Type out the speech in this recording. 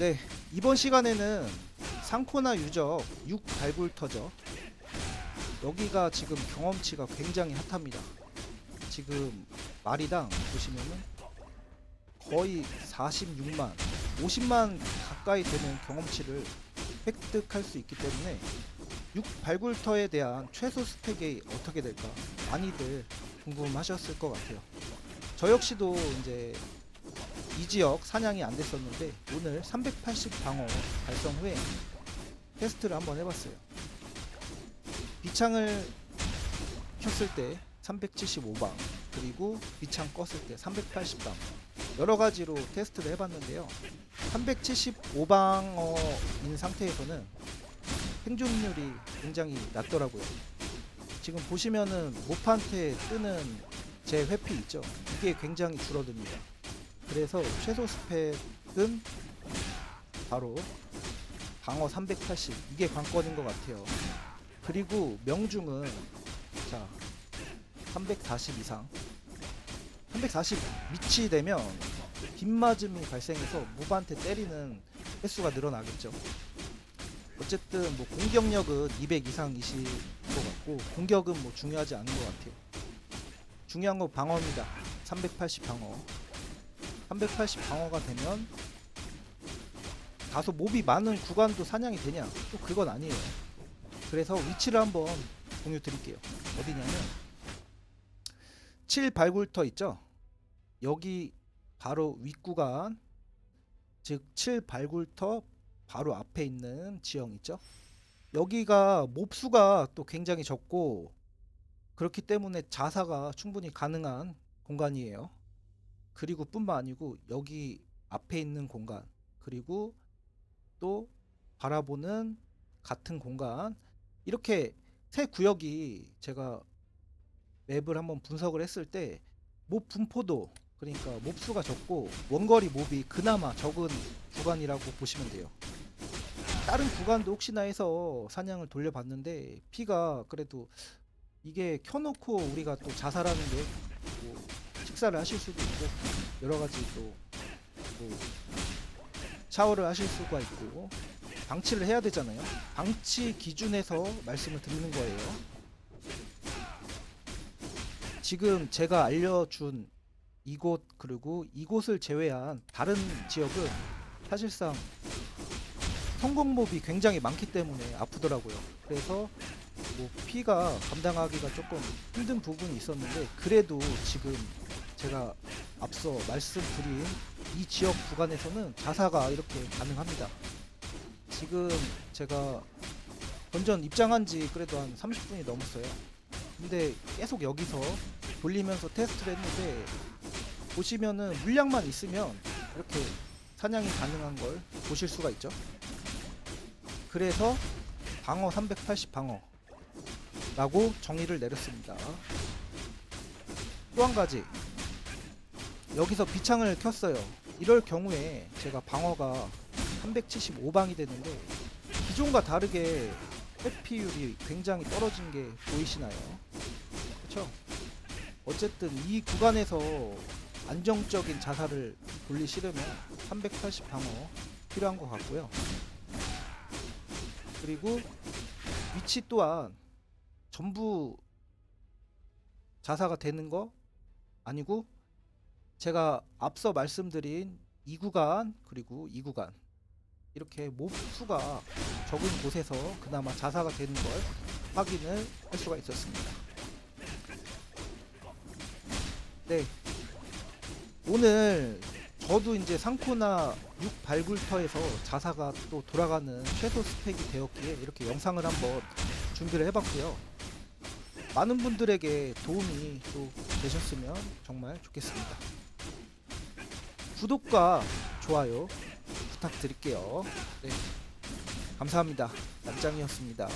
네, 이번 시간에는 상코나 유적 6 발굴터죠. 여기가 지금 경험치가 굉장히 핫합니다. 지금 마리당 보시면은 거의 46만, 50만 가까이 되는 경험치를 획득할 수 있기 때문에 6 발굴터에 대한 최소 스펙이 어떻게 될까 많이들 궁금하셨을 것 같아요. 저 역시도 이제 이 지역 사냥이 안 됐었는데 오늘 380 방어 달성 후에 테스트를 한번 해봤어요. 비창을 켰을 때 375방 그리고 비창 껐을 때 380방 여러 가지로 테스트를 해봤는데요. 375방어인 상태에서는 생존율이 굉장히 낮더라고요. 지금 보시면은 모판테 뜨는 제 회피 있죠. 이게 굉장히 줄어듭니다. 그래서 최소 스펙은 바로 방어 380 이게 관건인 것 같아요. 그리고 명중은 자 340 이상 340 밑이 되면 빗맞음이 발생해서 모반테 때리는 횟수가 늘어나겠죠. 어쨌든 뭐 공격력은 200 이상이실 것 같고 공격은 뭐 중요하지 않은 것 같아요. 중요한 건 방어입니다. 380 방어. 380 방어가 되면 다소 몹이 많은 구간도 사냥이 되냐? 또 그건 아니에요. 그래서 위치를 한번 공유 드릴게요. 어디냐면 7 발굴터 있죠? 여기 바로 윗구간 즉 7 발굴터 바로 앞에 있는 지형 있죠? 여기가 몹수가 또 굉장히 적고 그렇기 때문에 자사가 충분히 가능한 공간이에요. 그리고 뿐만 아니고 여기 앞에 있는 공간 그리고 또 바라보는 같은 공간 이렇게 세 구역이 제가 맵을 한번 분석을 했을 때 몹 분포도 그러니까 몹수가 적고 원거리 몹이 그나마 적은 구간이라고 보시면 돼요. 다른 구간도 혹시나 해서 사냥을 돌려봤는데 피가 그래도 이게 켜놓고 우리가 또 자살하는 게 뭐 식사를 하실 수도 있고 여러 가지 또 뭐 샤워를 하실 수가 있고 방치를 해야 되잖아요. 방치 기준에서 말씀을 드리는 거예요. 지금 제가 알려준 이곳 그리고 이곳을 제외한 다른 지역은 사실상 성공몹이 굉장히 많기 때문에 아프더라고요. 그래서 뭐 피가 감당하기가 조금 힘든 부분이 있었는데 그래도 지금 제가 앞서 말씀드린 이 지역 구간에서는 자사가 이렇게 가능합니다. 지금 제가 본전 입장한 지 그래도 한 30분이 넘었어요. 근데 계속 여기서 돌리면서 테스트를 했는데 보시면은 물량만 있으면 이렇게 사냥이 가능한 걸 보실 수가 있죠. 그래서 방어 380 방어 라고 정의를 내렸습니다. 또 한 가지 여기서 비창을 켰어요. 이럴 경우에 제가 방어가 375방이 되는데 기존과 다르게 회피율이 굉장히 떨어진 게 보이시나요? 그렇죠? 어쨌든 이 구간에서 안정적인 자살을 돌리시려면 380 방어 필요한 것 같고요. 그리고 위치 또한 전부 자사가 되는 거 아니고 제가 앞서 말씀드린 이 구간 그리고 이 구간 이렇게 몹 수가 적은 곳에서 그나마 자사가 되는 걸 확인을 할 수가 있었습니다. 네. 오늘 저도 이제 상코나 6 발굴터에서 자사가 또 돌아가는 최소 스펙이 되었기에 이렇게 영상을 한번 준비를 해봤고요. 많은 분들에게 도움이 또 되셨으면 정말 좋겠습니다. 구독과 좋아요 부탁드릴게요. 네. 감사합니다. 남장이었습니다.